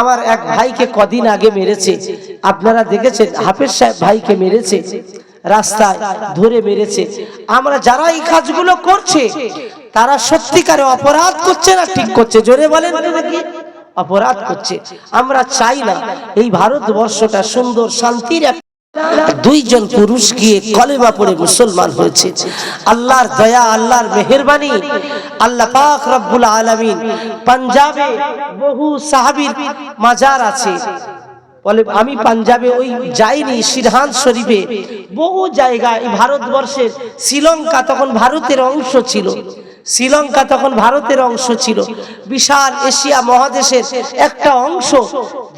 আমার এক ভাইকে কদিন আগে মেরেছে। আপনারা দেখেছেন, হাফেজ সাহেব ভাইকে মেরেছে, রাস্তায় ধরে মেরেছে। আমরা যারা এই কাজগুলো করছে, তারা সত্যিকারে অপরাধ করছে না ঠিক করছে? জোরে বলেন নাকি? অপরাধ করছে। আমরা চাই না এই ভারতবর্ষটা সুন্দর, শান্তির দুইজন পুরুষ গিয়ে কলেমা পড়ে মুসলমান হয়েছে। আল্লাহর দয়া, আল্লাহর মেহরবানি, আল্লাহ পাক রব্বুল আলামিন পাঞ্জাবে বহু সাহাবীর মাজার আছে। বলে, আমি পাঞ্জাবে ওই যাইনি সিরহান শরীফে। বহু জায়গায় ভারতবর্ষের শ্রীলঙ্কা তখন ভারতের অংশ ছিল। শ্রীলঙ্কা তখন ভারতের অংশ ছিল। বিশাল এশিয়া মহাদেশের একটা অংশ,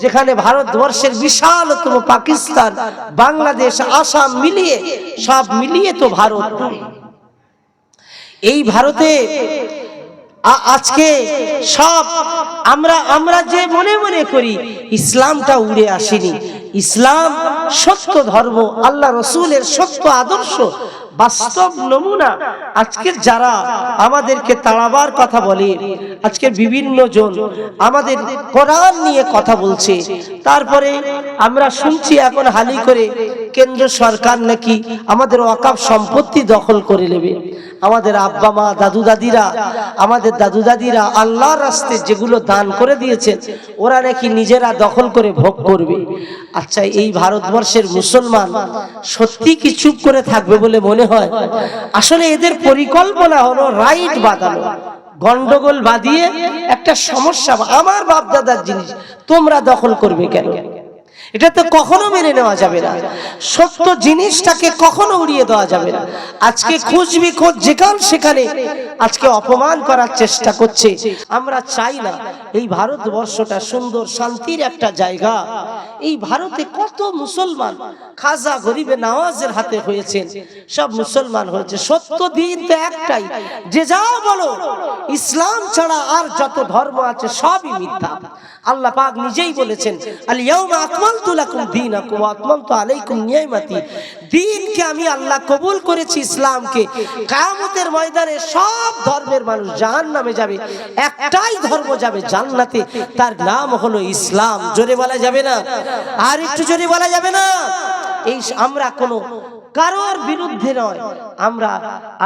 যেখানে ভারতবর্ষের বিশালতম পাকিস্তান, বাংলাদেশ, আসাম মিলিয়ে সব মিলিয়ে তো ভারত। এই ভারতে আজকে সব আমরা আমরা যে মনে মনে করি, ইসলামটা উড়ে আসেনি। ইসলাম সত্য ধর্ম, আল্লাহ রসুলের সত্য আদর্শ, বাস্তব নমুনা। আজকের যারা আমাদেরকে তাড়াবার কথা বলে আজকের বিভিন্ন জন আমাদের কোরআন নিয়ে কথা বলছে, তারপরে আমরা শুনছি এখন হালি করে কেন্দ্র সরকার নাকি আমাদের ওয়াকাফ সম্পত্তি দখল করে নেবে। আমাদের আব্বা মা, দাদু দাদিরা, আমাদের দাদু দাদিরা আল্লাহর রাস্তে যেগুলো দান করে দিয়েছেন ওরা নাকি নিজেরা দখল করে ভোগ করবে। আচ্ছা এই ভারতবর্ষের মুসলমান সত্যি কি চুপ করে থাকবে বলে মনে হয়? আসলে এদের পরিকল্পনা হলো রাইট বাঁধানো, গন্ডগোল বাঁধিয়ে একটা সমস্যা, আমার বাপ দাদার জিনিস, তোমরা দখল করবে কেন? এটা তো কখনো মেনে নেওয়া যাবে না। সত্য জিনিসটাকে কখনো উড়িয়ে দেওয়া যাবে না। আজকে খুঁজবি খোঁজ যেখান সেখানে। আজকে অপমান করার চেষ্টা করছে। আমরা চাই না এই ভারতবর্ষটা সুন্দর শান্তির একটা জায়গা। এই ভারতে কত মুসলমান খাজা গরিবে নওয়াজের হাতে হয়েছেন। সব মুসলমান হয়েছে। সত্য দিন তো একটাই। যে যা বলো ইসলাম ছাড়া আর যত ধর্ম আছে সবই মিথ্যা। আল্লাহ পাক নিজেই বলেছেন আল ইয়াউমা আকমালতু লাকুম দীনাকুম ওয়া আতমামতু আলাইকুম নিয়ামতি। দ্বীনকে আমি আল্লাহ কবুল করেছি ইসলামকে। কিয়ামতের ময়দানে সব ধর্মের মানুষ জাহান্নামে যাবে। একটাই ধর্ম যাবে জান্নাতে। তার নাম হলো ইসলাম। জোরে বলা যাবে না? আর একটু জোরে বলা যাবে না? এই আমরা কোনো কারোর বিরুদ্ধে নয়। আমরা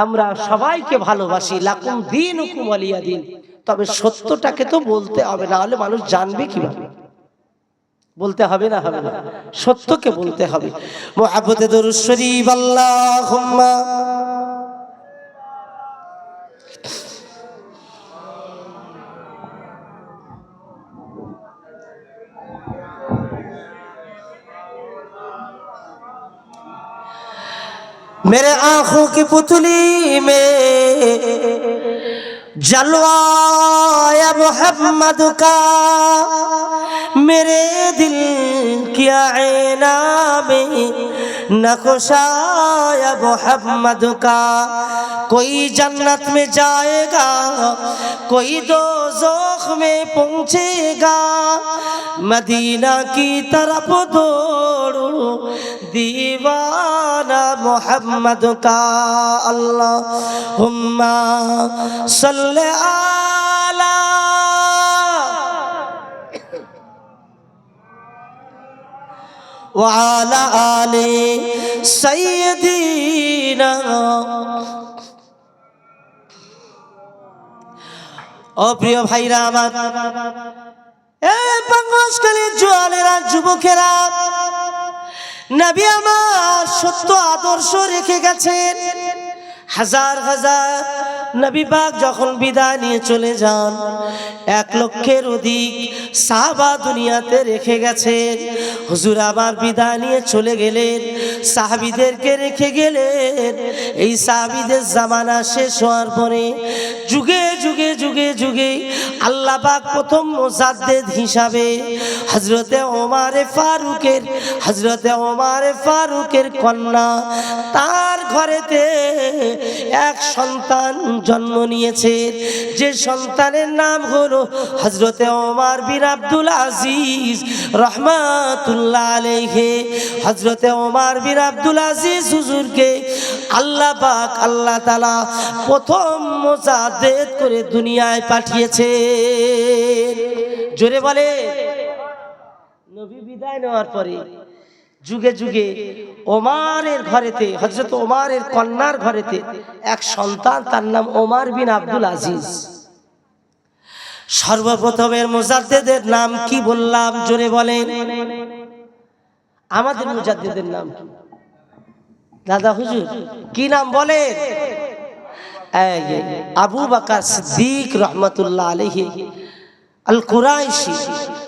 আমরা সবাইকে ভালোবাসি। লাকুম দিন হুকুম আলিয়া দিন তবে সত্যটাকে তো বলতে হবে না হলে মানুষ জানবে কিভাবে বলতে হবে না হবে না সত্যকে বলতে হবে মোহাব্বতে দরুদ শরীফ আল্লাহুম্মা मेरे आंखों की पुतली में جلوہ محمد کا۔ میرے دل کیا عینہ میں نقشہ محمد کا۔ کوئی جنت میں جائے گا، کوئی دو زوخ میں پہنچے گا۔ مدینہ کی طرف دوڑو دیوانہ محمد کا اللہ صلی علی وعلى آل سيدنا ও প্রিয় ভাইরা আমার এ বাংলাদেশকালী জোয়ালেরা যুবকেরা নবী আমার সত্য আদর্শ রেখে গেছেন। হাজার হাজার নবী পাক যখন বিদায় নিয়ে চলে যান, এক লক্ষের অধিক সাহাবা দুনিয়াতে রেখে গেছেন। হুজুর আবার বিদায় নিয়ে চলে গেলেন, সাহাবিদেরকে রেখে গেলেন। এই সাহাবিদের জামানা শেষ হওয়ার পরে যুগে যুগে যুগে যুগে আল্লাহ পাক প্রথম মোজাদ্দেদ হিসাবে হজরতে ওমারে ফারুকের হজরতে ওমারে ফারুকের কন্যা তার ঘরেতে এক সন্তান জন্ম নিয়েছে। যে সন্তানের নাম হলো হজরতে ওমার বিন আব্দুল আজিজ রহমাতুল্লাহ আলাইহে। হজরতে ওমার বিন আব্দুল আজিজ হুজুরকে আল্লাহ পাক, আল্লাহ তালা প্রথম মোজাদ্দেদ করে দুনিয়ায় পাঠিয়েছে জোরে বলে নবী বিদায় নেওয়ার পরে যুগে যুগে ওমারের ঘরেতে হজরত ওমারের কন্যার ঘরেতে এক সন্তান তার নাম ওমার বিন আব্দুল আজিজ। সর্বপ্রথমের মুজাদ্দেদের নাম কি বললাম? জোরে বলেন। আমাদের মুজাদ্দেদের নাম কি? দাদা হুজুর কি নাম এই, আবু বাকার সিদ্দিক রহমতুল্লাহ আলহি আল কুরাইশি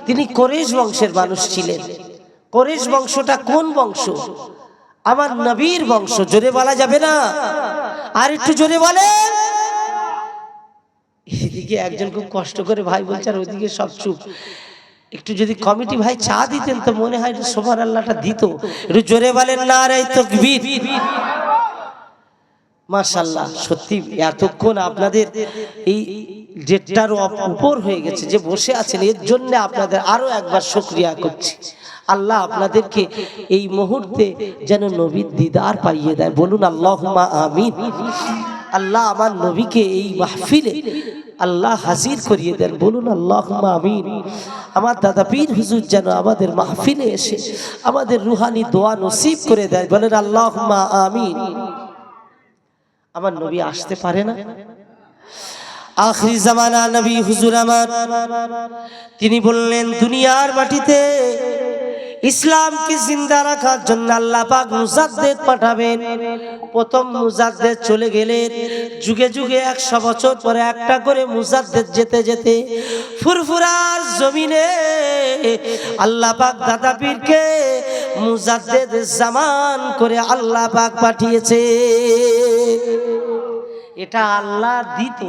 তিনি কোরেশ বংশের মানুষ ছিলেন। কোরেশ বংশটা কোন বংশ? আমার নবীর বংশ, জোরে বলা যাবে না? আর একটু জোরে বলে এদিকে একজন খুব কষ্ট করে ভাই বলছে, আর ওইদিকে সব চুপ। একটু যদি কমিটি ভাই চা দিতেন তো মনে হয় সোমার আল্লাহটা দিত। একটু জোরে বলেন না আর রে তকবীর। মাশাল্লাহ সত্যি এতক্ষণ আপনাদের এই ডেটটার উপর হয়ে গেছে যে বসে আছেন, এর জন্য আপনাদের আরও একবার শুক্রিয়া করছি। আল্লাহ আপনাদেরকে এই মুহূর্তে যেন নবীর দিদার পাইয়ে দেয়। বলুন আল্লাহ আমিন। আল্লাহ আমার নবীকে এই মাহফিলে আল্লাহ হাজির করিয়ে দেন। বলুন আল্লাহ আমিন। আমার দাদা পীর হুজুর যেন আমাদের মাহফিলে এসে আমাদের রুহানি দোয়া নসিব করে দেয়। বলেন আল্লাহ আমিন। আমার নবী আসতে পারে না। আখরি জামানা নবী হুজুর আমার, তিনি বললেন, দুনিয়ার মাটিতে ইসলামকে জিন্দা রাখার জন্য আল্লাহ পাক মুজাদ্দেদ পাঠাবেন। প্রথম মুজাদ্দেদ চলে গেলেন। যুগে যুগে একশো বছর পরে একটা করে মুজাদ্দেদ যেতে যেতে ফুরফুরার জমিনে আল্লাহ পাক দাদা পীরকে মুজাদ্দেদ জামান করে আল্লাহ পাক পাঠিয়েছে। এটা আল্লাহ দিত,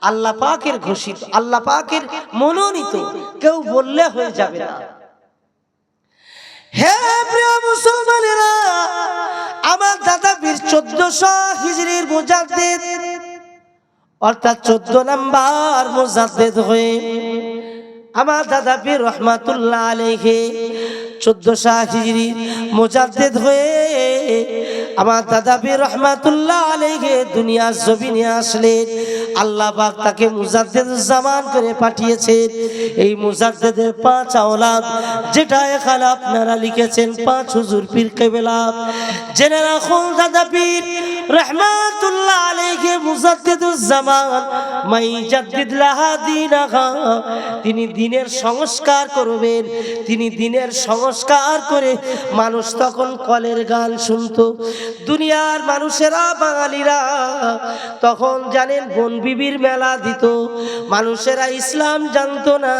আল্লাহ পাকের ঘোষিত, আল্লাহ পাকের মনোনীত। কেউ বললে হয়ে যাবে না। হে প্রিয় মুসলমানেরা, আমার দাদা বীর চোদ্দশো হিজড়ির মুজাদ্দেদ, অর্থাৎ চোদ্দ নাম্বার মুজাদ্দেদ হয়ে আমার দাদা পীর রহমাতুল্লাহ আলাইহি চোদ্দশো হিজড়ির মুজাদ্দেদ হয়ে আমার দাদা পীর রহমাতুল্লাহ আলাইহি দুনিয়ার জমিনে আসলেন। আল্লাহ পাক তাকে মুজাদ্দেদ জামান করে পাঠিয়েছেন। এই মুজাদ্দেদের পাঁচ আওলাদ, যেটা এখানে আপনারা লিখেছেন, পাঁচ হুজুর পীর কেবেলা। জেনে রাখুন দাদা পীর রহমাতুল্লাহ আলাইহি মুজাদ্দেদুজ জামান মাই জাদ্দিদ লাহা তিনি দিনের সংস্কার করবেন, তিনি দিনের সংস্কার করে মানুষ তখন কলের গান শুনতো। দুনিয়ার মানুষেরা, বাঙালিরা তখন জানেন বন বিবির মেলা দিত। মানুষেরা ইসলাম জানতো না।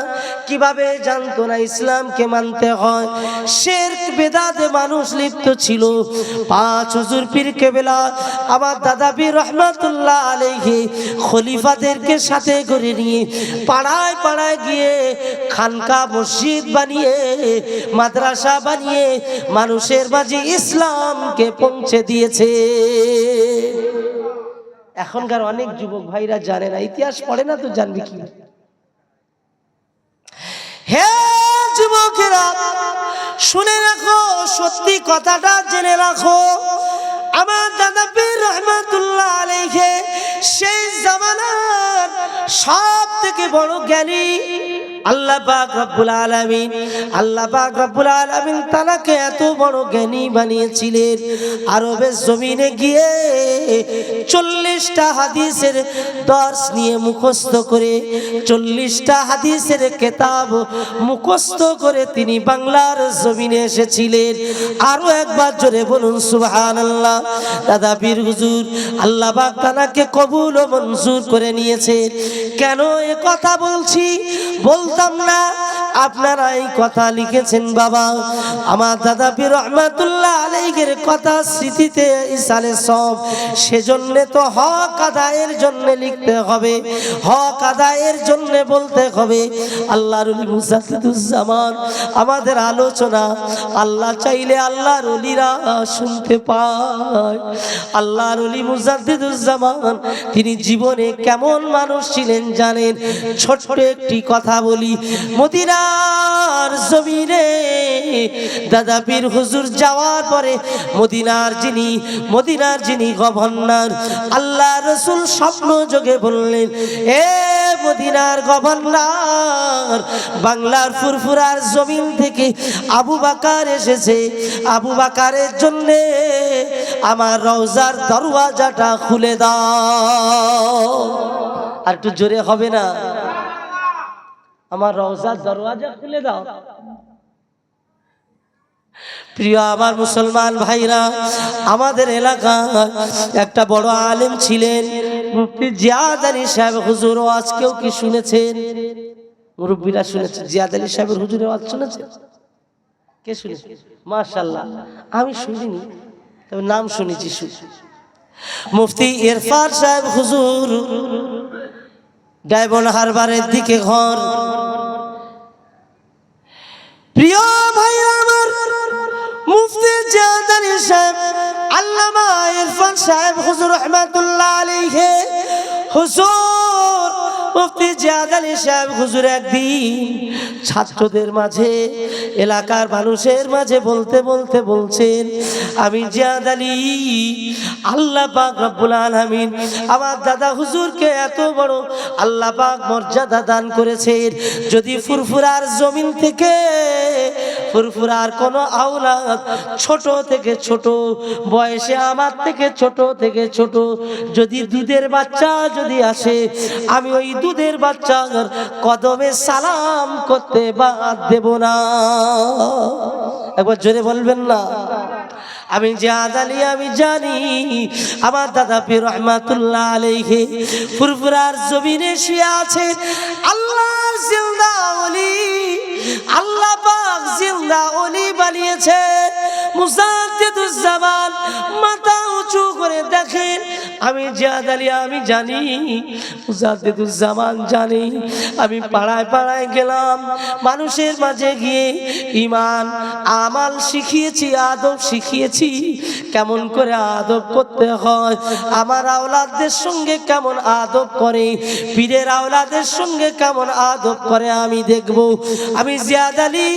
কীভাবে জানতো না ইসলামকে মানতে হয়? শের, বেদাতে মানুষ লিপ্ত ছিল। পাঁচ হুজুর পীর কেবেলা, আমার দাদা পীর রহমাতুল্লাহ আলাইহি খলিফাদেরকে সাথে করে নিয়ে পাড়ায় পাড়ায় গিয়ে খানকা মসজিদ বানিয়ে, মাদ্রাসা বানিয়ে মানুষের মাঝে ইসলামকে পৌঁছে দিয়েছে। এখনকার অনেক যুবক ভাইরা জানে না, ইতিহাস পড়ে না তো জানবি কি হে যুবকেরা, শুনে রাখো, সত্যি কথাটা জেনে রাখো। আমার দাদা পীর রহমাতুল্লাহ আলাইহি, সেই জামানার সব থেকে বড় জ্ঞানী আল্লাহ পাক রব্বুল আলামিন, আল্লাহ পাক রব্বুল আলামিন তাকে এত বড় জ্ঞানী বানিয়েছিলেন। আরবের জমিনে গিয়ে চল্লিশটা হাদিসের দর্শ নিয়ে মুখস্থ করে, চল্লিশটা হাদিসের কেতাব মুখস্থ করে তিনি বাংলার জমিনে এসেছিলেন। আরও একবার জোরে বলুন সুবহান আল্লাহ দাদা পীর হুজুর, আল্লাহ পাক তানাকে কবুল ও মঞ্জুর করে নিয়েছেন। কেন এ কথা বলছি? বলতাম না। আপনারা এই কথা লিখেছেন বাবা। আমার দাদা পীর রহমাতুল্লাহ আলাইহির কথা স্মৃতিতে ইসালে সব। সেজন্য তো হক আদায়ের জন্য লিখতে হবে। হক আদায়ের জন্য বলতে হবে। আল্লাহর ওলি মুজাদ্দিদুজ্জামান আমাদের আলোচনা আল্লাহ চাইলে আল্লাহর ওলিরা শুনতে পায়। আল্লাহর ওলি মুজাদ্দিদুজ্জামান তিনি জীবনে কেমন মানুষ ছিলেন জানেন? ছোট্ট একটি কথা বলি। মদিনার জমিনে দাদা পীর হুজুর যাওয়ার পরে মদিনার যিনি মদিনার যিনি গভর্নর, আল্লাহ রসুল স্বপ্ন যোগে বললেন, এ মদিনার গভর্নর, বাংলার ফুরফুরার জমিন থেকে আবু বাকার এসেছে। আবু বাকারের জন্যে আমার রওজার দরওয়াজাটা খুলে দাও। আর একটু জোরে হবে না? আমার রওজার দরওয়াজা খুলে দাও। প্রিয় আমার মুসলমান ভাইরা, আমাদের এলাকায় একটা বড় আলেম ছিলেন। মুফতি জিয়াদ আলী সাহেব হুজুর আজকেও কি শুনেছেন? মুরব্বীরা শুনেছেন। জিয়াদ আলী সাহেবের হুজুরের আওয়াজ শুনেছেন? কে শুনেছে? মাশাল্লাহ আমি শুনিনি, তবে নাম শুনেছি মুফতি ইরফান সাহেব হুজুর, ডায়মন্ড হারবারের দিকে ঘর। প্রিয় ইরফান সাহেব হুজুর রহমাতুল্লাহ আলাইহি হুজুর মুফতি জাদানি সাহেব হুজুর একদিন ছাত্রদের মাঝে, এলাকার মানুষের মাঝে বলতে বলতে বলছেন, আমি জিয়াদ আলী, আল্লাহ পাক রব্বুল আলামিন আমার দাদা হুজুরকে এত বড় আল্লাহ পাক মর্যাদা দান করেছেন। যদি ফুরফুরার জমিন থেকে, ফুরফুরার কোন আওলাদ ছোট থেকে ছোট, বয়সে আমার থেকে ছোট থেকে ছোট, যদি দুধের বাচ্চা যদি আসে, আমি ওই দুধের বাচ্চার কদমে সালাম করতে বাদ দেব না। একবার জোরে বলবেন না। আমি জানি আমি জানি আমার দাদা পীর রহমাতুল্লাহ আলাইহি ফুরফুরার জমিনে শুয়ে আছে আল্লাহর জিন্দা ওলি, আল্লাহ পাক জিন্দা ওলি বানিয়েছে। মুসাদ্দিদুজ্জামান দেখেন আমি জিয়াদ আলী, আমি জানি মুসাদ্দিদুজ্জামান জানি। আমি পাড়ায় পাড়ায় গেলাম, মানুষের মাঝে গিয়ে ইমান আমাল শিখিয়েছি, আদব শিখিয়েছি। কেমন করে আদব করতে হয়? আমার আওলাদদের সঙ্গে কেমন আদব করে? পীরের আওলাদের সঙ্গে কেমন আদব করে আমি দেখব। আমি জিয়াদ আলী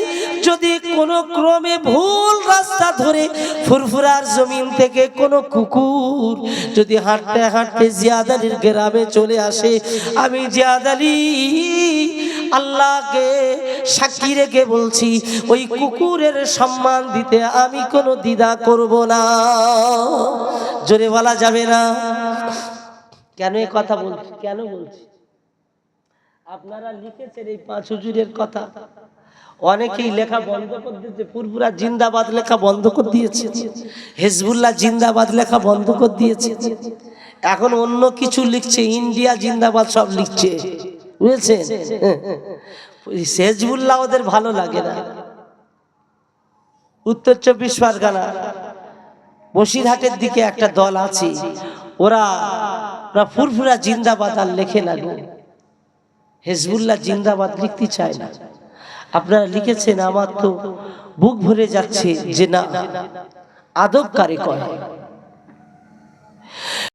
যদি কোনো ক্রমে ভুল রাস্তা ধরে ফুরফুরার জমিন থেকে কোনো কুকুর যদি হাঁটতে হাঁটতে জিয়াদ আলীর গ্রামে চলে আসে, আমি জিয়াদ আলী আল্লাহকে সাক্ষী রেখে বলছি, ওই কুকুরের সম্মান দিতে আমি কোনো দ্বিধা করব না। জোরে বলা যাবে না। কেন এই কথা বলছি? কেন বলছি? আপনারা লিখেছেন এই পাঁচ হুজুরের কথা। অনেকেই লেখা বন্ধ করে দিয়েছে পুরপুরা জিন্দাবাদ লেখা বন্ধ করে দিয়েছে, হেজবুল্লাহ জিন্দাবাদ লেখা বন্ধ করে দিয়েছে। এখন অন্য কিছু লিখছে, ইন্ডিয়া জিন্দাবাদ সব লিখছে। বুঝেছেন? ওই হেজবুল্লাহ ওদের ভালো লাগে না। উত্তর চব্বিশ পরগনা, বসিরহাটের দিকে একটা দল আছে, ওরা ওরা ফুরফুরা জিন্দাবাদ আর লেখে না গো। হেজবুল্লাহ জিন্দাবাদ লিখতে চায় না। আপনারা লিখেছেন আমার তো বুক ভরে যাচ্ছে যে না আদব কারে কয়?